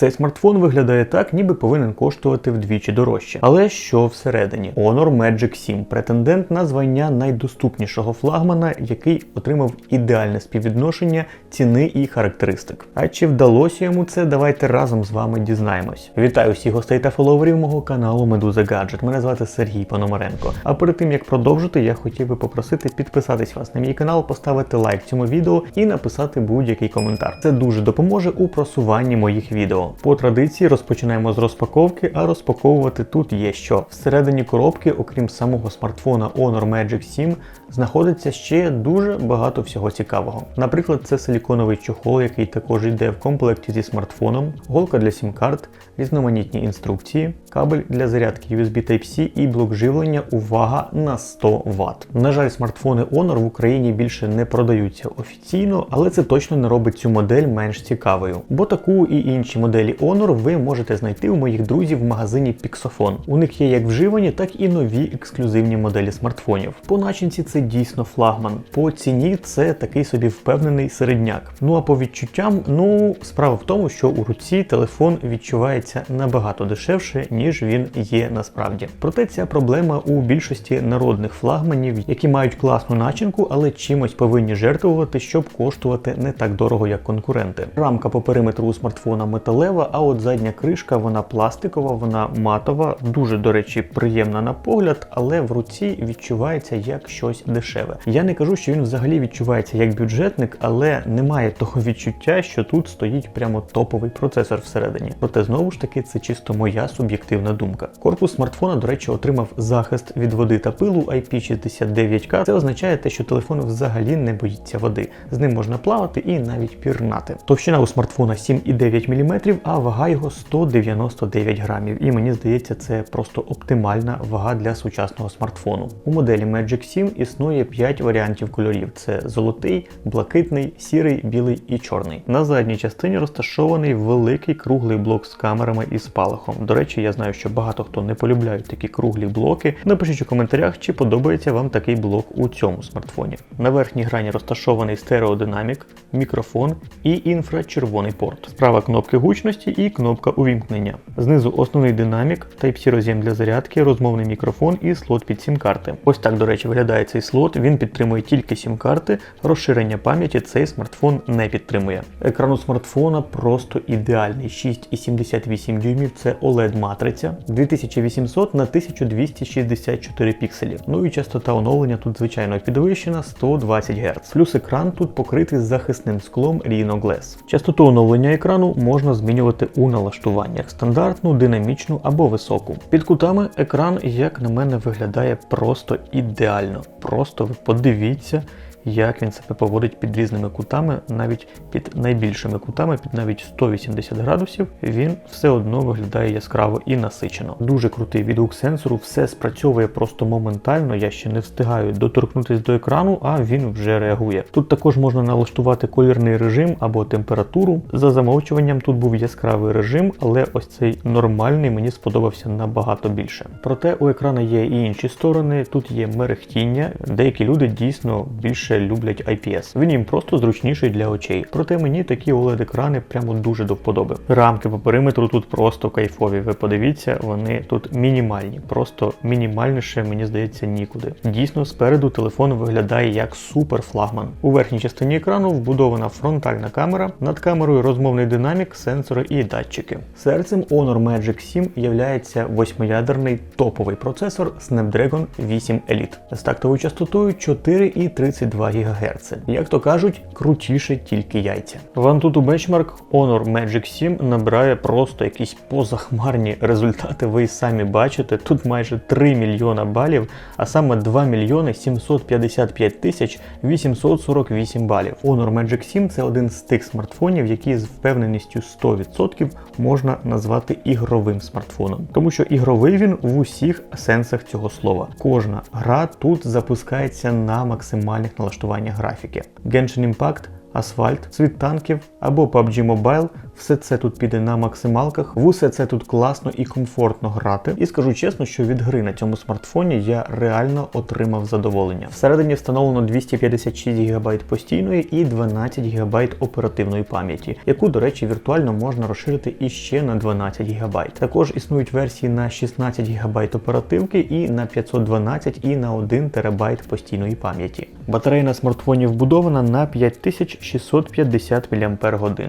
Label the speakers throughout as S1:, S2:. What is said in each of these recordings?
S1: Цей смартфон виглядає так, ніби повинен коштувати вдвічі дорожче. Але що всередині? Honor Magic 7 претендент на звання найдоступнішого флагмана, який отримав ідеальне співвідношення ціни і характеристик. А чи вдалося йому це? Давайте разом з вами дізнаємось. Вітаю всіх гостей та фоловерів мого каналу Медуза Гаджет. Мене звати Сергій Пономаренко. А перед тим як продовжити, я хотів би попросити підписатись вас на мій канал, поставити лайк цьому відео і написати будь-який коментар. Це дуже допоможе у просуванні моїх відео. По традиції розпочинаємо з розпаковки, а розпаковувати тут є що. Всередині коробки, окрім самого смартфона Honor Magic 7, знаходиться ще дуже багато всього цікавого. Наприклад, це силіконовий чохол, який також йде в комплекті зі смартфоном, голка для сім-карт, різноманітні інструкції, кабель для зарядки USB Type-C і блок живлення. Увага на 100 Вт. На жаль, смартфони Honor в Україні більше не продаються офіційно, але це точно не робить цю модель менш цікавою. Бо таку і інші моделі Honor ви можете знайти у моїх друзів в магазині Pixofon. У них є як вживані, так і нові ексклюзивні моделі смартфонів. По начинці це дійсно флагман. По ціні це такий собі впевнений середняк. Ну а по відчуттям, ну справа в тому, що у руці телефон відчувається набагато дешевше, ніж він є насправді. Проте ця проблема у більшості народних флагманів, які мають класну начинку, але чимось повинні жертвувати, щоб коштувати не так дорого, як конкуренти. Рамка по периметру у смартфона металева, а от задня кришка вона пластикова, вона матова, дуже, до речі, приємна на погляд, але в руці відчувається як щось дешеве. Я не кажу, що він взагалі відчувається як бюджетник, але немає того відчуття, що тут стоїть прямо топовий процесор всередині. Проте знову ж таки це чисто моя суб'єктивна думка. Корпус смартфона, до речі, отримав захист від води та пилу IP69K. Це означає те, що телефон взагалі не боїться води. З ним можна плавати і навіть пірнати. Товщина у смартфона 7,9 мм, а вага його 199 грамів. І мені здається, це просто оптимальна вага для сучасного смартфону. У моделі Magic 7 існує 5 варіантів кольорів: це золотий, блакитний, сірий, білий і чорний. На задній частині розташований великий круглий блок з камерами і спалахом. До речі, я знаю, що багато хто не полюбляють такі круглі блоки. Напишіть у коментарях, чи подобається вам такий блок у цьому смартфоні. На верхній грані розташований стереодинамік, мікрофон і інфрачервоний порт. Справа кнопки гучності і кнопка увімкнення. Знизу основний динамік, Type-C роз'єм для зарядки, розмовний мікрофон і слот під сім-карти. Ось так, до речі, виглядає цей слот. Він підтримує тільки сім-карти, розширення пам'яті цей смартфон не підтримує. Екран смартфона просто ідеальний. 6,78 дюймів це OLED матриця 2800 на 1264 пікселі. Ну і частота оновлення тут звичайно підвищена 120 Гц. Плюс екран тут покритий захисним склом Rhino Glass. Частоту оновлення екрану можна змінювати у налаштуваннях стандартну, динамічну або високу. Під кутами екран, як на мене, виглядає просто ідеально. Просто ви подивіться як він себе поводить під різними кутами, навіть під найбільшими кутами, під навіть 180 градусів, він все одно виглядає яскраво і насичено. Дуже крутий відгук сенсору, все спрацьовує просто моментально. Я ще не встигаю доторкнутися до екрану, а він вже реагує. Тут також можна налаштувати колірний режим або температуру. За замовчуванням тут був яскравий режим, але ось цей нормальний мені сподобався набагато більше. Проте у екрана є і інші сторони. Тут є мерехтіння. Деякі люди дійсно більше більше люблять IPS. Він їм просто зручніший для очей. Проте мені такі oled екрани прямо дуже до вподоби. Рамки по периметру тут просто кайфові. Ви подивіться, вони тут мінімальні, просто мінімальніше, мені здається, нікуди. Дійсно, спереду телефон виглядає як супер флагман. У верхній частині екрану вбудована фронтальна камера, над камерою розмовний динамік, сенсори і датчики. Серцем Honor Magic 7 являється восьмиядерний топовий процесор Snapdragon 8 Elite з тактовою частотою 4,32 2 ГГц. Як то кажуть, крутіше тільки яйця. Antutu Benchmark Honor Magic 7 набирає просто якісь позахмарні результати. Ви самі бачите. Тут майже 3 мільйона балів, а саме 2 мільйони 755 тисяч 848 балів. Honor Magic 7 це один з тих смартфонів, які з впевненістю 100% можна назвати ігровим смартфоном. Тому що ігровий він в усіх сенсах цього слова. Кожна гра тут запускається на максимальних налаштуваннях графіки. Genshin Impact Асфальт, світ танків або PUBG Mobile Все це тут піде на максималках. В усе це тут класно і комфортно грати. І скажу чесно, що від гри на цьому смартфоні я реально отримав задоволення. Всередині встановлено 256 ГБ постійної і 12 ГБ оперативної пам'яті, яку, до речі, віртуально можна розширити іще на 12 ГБ. Також існують версії на 16 ГБ оперативки і на 512 і на 1 ТБ постійної пам'яті. Батарея на смартфоні вбудована на 5650 мАч.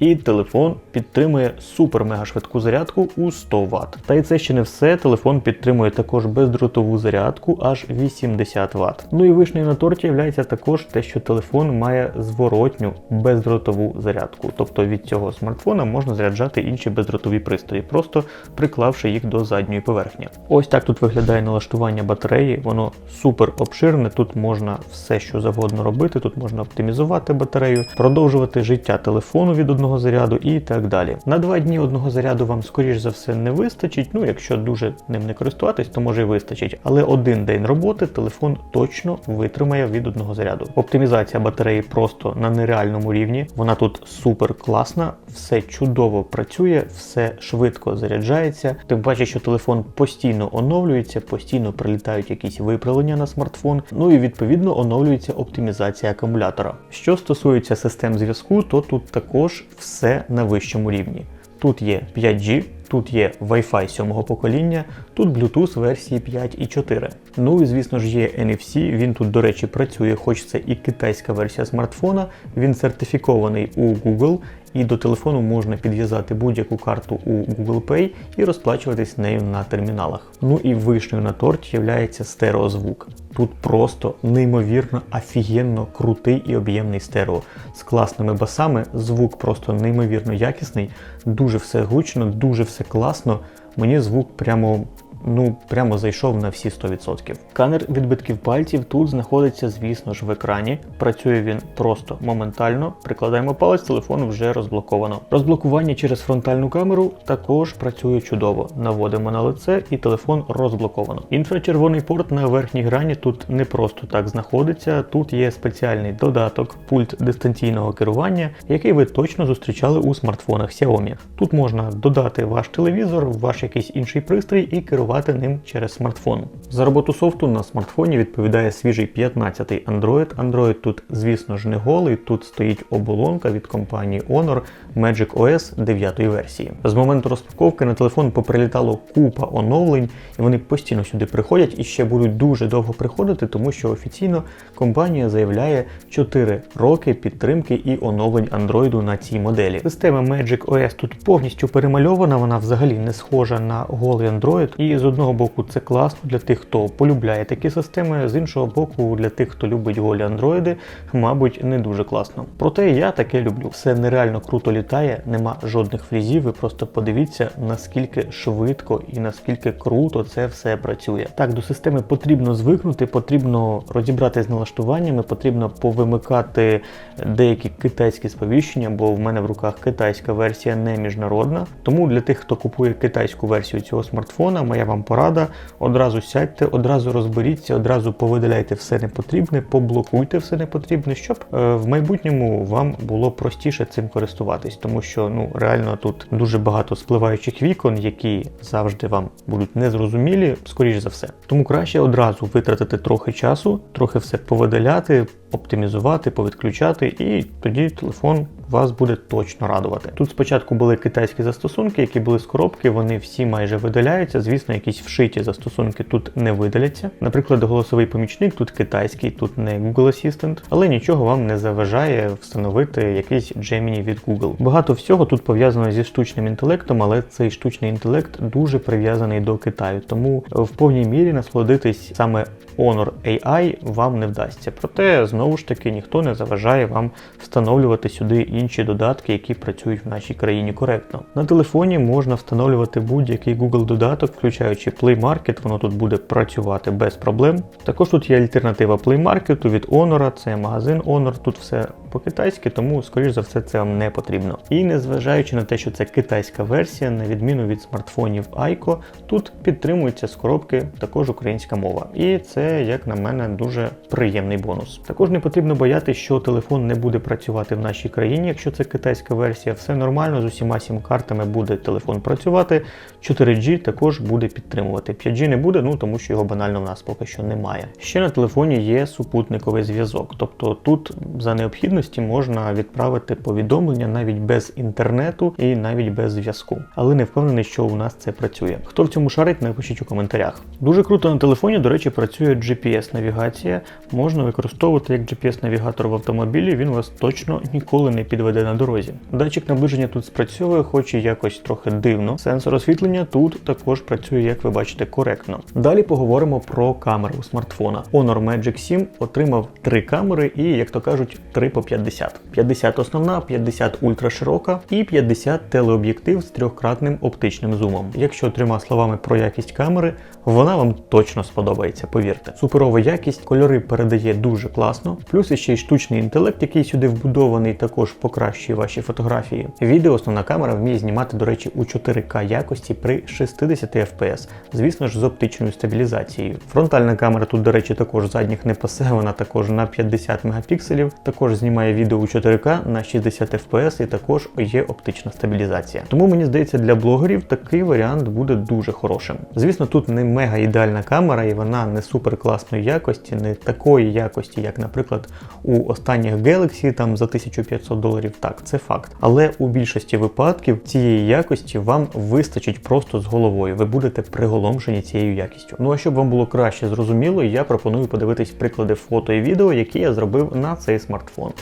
S1: І телефон підтримує супер-мега швидку зарядку у 100 Вт. Та й це ще не все. Телефон підтримує також бездротову зарядку аж 80 Вт. Ну і вишнею на торті є також те, що телефон має зворотню бездротову зарядку. Тобто від цього смартфона можна заряджати інші бездротові пристрої, просто приклавши їх до задньої поверхні. Ось так тут виглядає налаштування батареї, воно супер обширне. Тут можна все, що завгодно робити. Тут можна оптимізувати батарею, продовжувати життя телефону від одного одного заряду і так далі. На два дні одного заряду вам, скоріш за все, не вистачить. Ну, якщо дуже ним не користуватись, то може і вистачить. Але один день роботи телефон точно витримає від одного заряду. Оптимізація батареї просто на нереальному рівні. Вона тут супер класна, все чудово працює, все швидко заряджається. Тим паче, що телефон постійно оновлюється, постійно прилітають якісь виправлення на смартфон. Ну і відповідно оновлюється оптимізація акумулятора. Що стосується систем зв'язку, то тут також все на вищому рівні. Тут є 5G, тут є Wi-Fi 7 покоління, тут Bluetooth версії 5 і 4. Ну і звісно ж є NFC, він тут, до речі, працює, хоч це і китайська версія смартфона, він сертифікований у Google і до телефону можна підв'язати будь-яку карту у Google Pay і розплачуватись нею на терміналах. Ну і вишнею на торті є стереозвук. Тут просто неймовірно офігенно крутий і об'ємний стерео. З класними басами, звук просто неймовірно якісний, дуже все гучно, дуже все класно. Мені звук прямо ну прямо зайшов на всі 100%. Сканер відбитків пальців тут знаходиться, звісно ж, в екрані. Працює він просто моментально. Прикладаємо палець, телефон вже розблоковано. Розблокування через фронтальну камеру також працює чудово. Наводимо на лице і телефон розблоковано. Інфрачервоний порт на верхній грані тут не просто так знаходиться. Тут є спеціальний додаток, пульт дистанційного керування, який ви точно зустрічали у смартфонах Xiaomi. Тут можна додати ваш телевізор, ваш якийсь інший пристрій і керувати керувати ним через смартфон. За роботу софту на смартфоні відповідає свіжий 15-й Android. Android тут, звісно ж, не голий, тут стоїть оболонка від компанії Honor Magic OS 9 версії. З моменту розпаковки на телефон поприлітало купа оновлень, і вони постійно сюди приходять і ще будуть дуже довго приходити, тому що офіційно компанія заявляє 4 роки підтримки і оновлень Android на цій моделі. Система Magic OS тут повністю перемальована, вона взагалі не схожа на голий Android. І з одного боку це класно для тих, хто полюбляє такі системи, з іншого боку, для тих, хто любить голі андроїди, мабуть, не дуже класно. Проте я таке люблю. Все нереально круто літає, нема жодних фрізів. Ви просто подивіться, наскільки швидко і наскільки круто це все працює. Так, до системи потрібно звикнути, потрібно розібрати з налаштуваннями, потрібно повимикати деякі китайські сповіщення, бо в мене в руках китайська версія не міжнародна. Тому для тих, хто купує китайську версію цього смартфона, моя вам порада. Одразу сядьте, одразу розберіться, одразу повидаляйте все непотрібне, поблокуйте все непотрібне, щоб е, в майбутньому вам було простіше цим користуватись, тому що ну реально тут дуже багато спливаючих вікон, які завжди вам будуть незрозумілі, скоріш за все. Тому краще одразу витратити трохи часу, трохи все повидаляти, оптимізувати, повідключати, і тоді телефон вас буде точно радувати. Тут спочатку були китайські застосунки, які були з коробки, вони всі майже видаляються. Звісно, якісь вшиті застосунки тут не видаляться. Наприклад, голосовий помічник тут китайський, тут не Google Assistant, але нічого вам не заважає встановити якийсь Gemini від Google. Багато всього тут пов'язано зі штучним інтелектом, але цей штучний інтелект дуже прив'язаний до Китаю, тому в повній мірі насолодитись саме Honor AI вам не вдасться. Проте, знову ж таки, ніхто не заважає вам встановлювати сюди інші додатки, які працюють в нашій країні коректно. На телефоні можна встановлювати будь-який Google додаток, включаючи Play Market, воно тут буде працювати без проблем. Також тут є альтернатива Play Market від Honor, це магазин Honor, тут все по-китайськи, тому, скоріш за все, це вам не потрібно. І незважаючи на те, що це китайська версія, на відміну від смартфонів Aiko, тут підтримується з коробки також українська мова. І це, як на мене, дуже приємний бонус. Також не потрібно боятися, що телефон не буде працювати в нашій країні, якщо це китайська версія. Все нормально, з усіма сім-картами буде телефон працювати. 4G також буде підтримувати. 5G не буде, ну тому що його банально в нас поки що немає. Ще на телефоні є супутниковий зв'язок, тобто тут за необхідності можна відправити повідомлення навіть без інтернету і навіть без зв'язку. Але не впевнений, що у нас це працює. Хто в цьому шарить, напишіть у коментарях. Дуже круто на телефоні, до речі, працює GPS-навігація. Можна використовувати як GPS-навігатор в автомобілі, він вас точно ніколи не підведе на дорозі. Датчик наближення тут спрацьовує, хоч і якось трохи дивно. Сенсор освітлення тут також працює, як ви бачите, коректно. Далі поговоримо про камери у смартфона. Honor Magic 7 отримав три камери і, як то кажуть, 3 по 50. 50 основна, 50 ультраширока і 50 телеоб'єктив з трьохкратним оптичним зумом. Якщо трьома словами про якість камери, вона вам точно сподобається, повірте. Суперова якість, кольори передає дуже класно, плюс іще й штучний інтелект, який сюди вбудований, також покращує ваші фотографії. Відео основна камера вміє знімати, до речі, у 4К якості при 60 FPS, звісно ж, з оптичною стабілізацією. Фронтальна камера тут, до речі, також задніх не пасе, вона також на 50 мегапікселів, також знімає відео у 4К на 60 FPS і також є оптична стабілізація. Тому мені здається, для блогерів такий варіант буде дуже хорошим. Звісно, тут не мега ідеальна камера, і вона не супер класної якості, не такої якості, як, наприклад, у останніх Galaxy там за 1500 доларів. Так, це факт. Але у більшості випадків цієї якості вам вистачить просто з головою. Ви будете приголомшені цією якістю. Ну а щоб вам було краще зрозуміло, я пропоную подивитись приклади фото і відео, які я зробив на цей смартфон.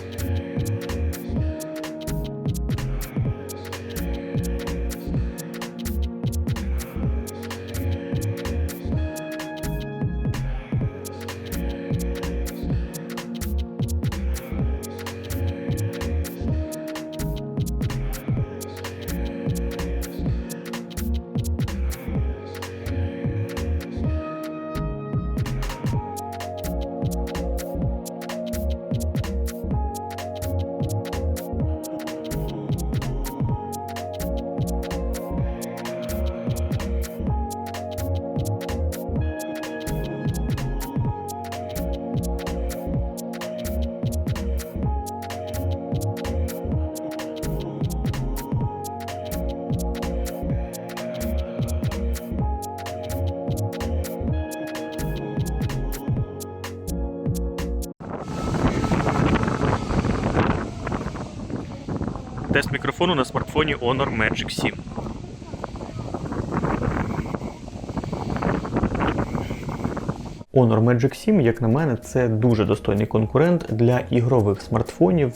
S1: Тест мікрофону на смартфоні Honor Magic 7. Honor Magic 7, як на мене, це дуже достойний конкурент для ігрових смартфонів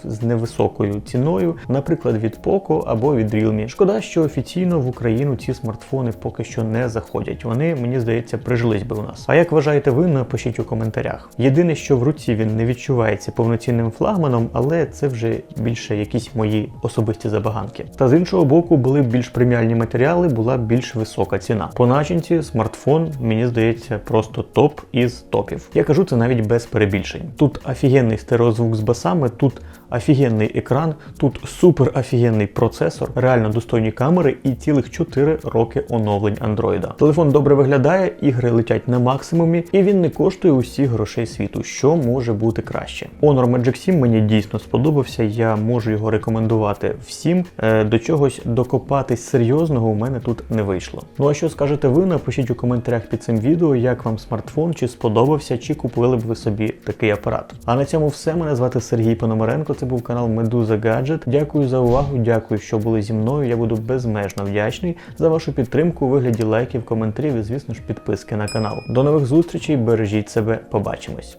S1: з невисокою ціною, наприклад, від Poco або від Realme. Шкода, що офіційно в Україну ці смартфони поки що не заходять. Вони, мені здається, прижились би у нас. А як вважаєте ви, напишіть у коментарях. Єдине, що в руці він не відчувається повноцінним флагманом, але це вже більше якісь мої особисті забаганки. Та з іншого боку, були б більш преміальні матеріали, була б більш висока ціна. По начинці смартфон, мені здається, просто топ із топів. Я кажу це навіть без перебільшень. Тут офігенний стереозвук з басами, тут тут офігенний екран, тут супер офігенний процесор, реально достойні камери і цілих 4 роки оновлень Android. Телефон добре виглядає, ігри летять на максимумі, і він не коштує усіх грошей світу, що може бути краще. Honor Magic 7 мені дійсно сподобався. Я можу його рекомендувати всім. Е, До чогось докопатись серйозного у мене тут не вийшло. Ну а що скажете ви? Напишіть у коментарях під цим відео, як вам смартфон, чи сподобався, чи купили б ви собі такий апарат. А на цьому все. Мене звати Сергій Пономаренко. Це був канал Медуза Гаджет. Дякую за увагу, дякую, що були зі мною. Я буду безмежно вдячний за вашу підтримку у вигляді лайків, коментарів і, звісно ж, підписки на канал. До нових зустрічей, бережіть себе, побачимось.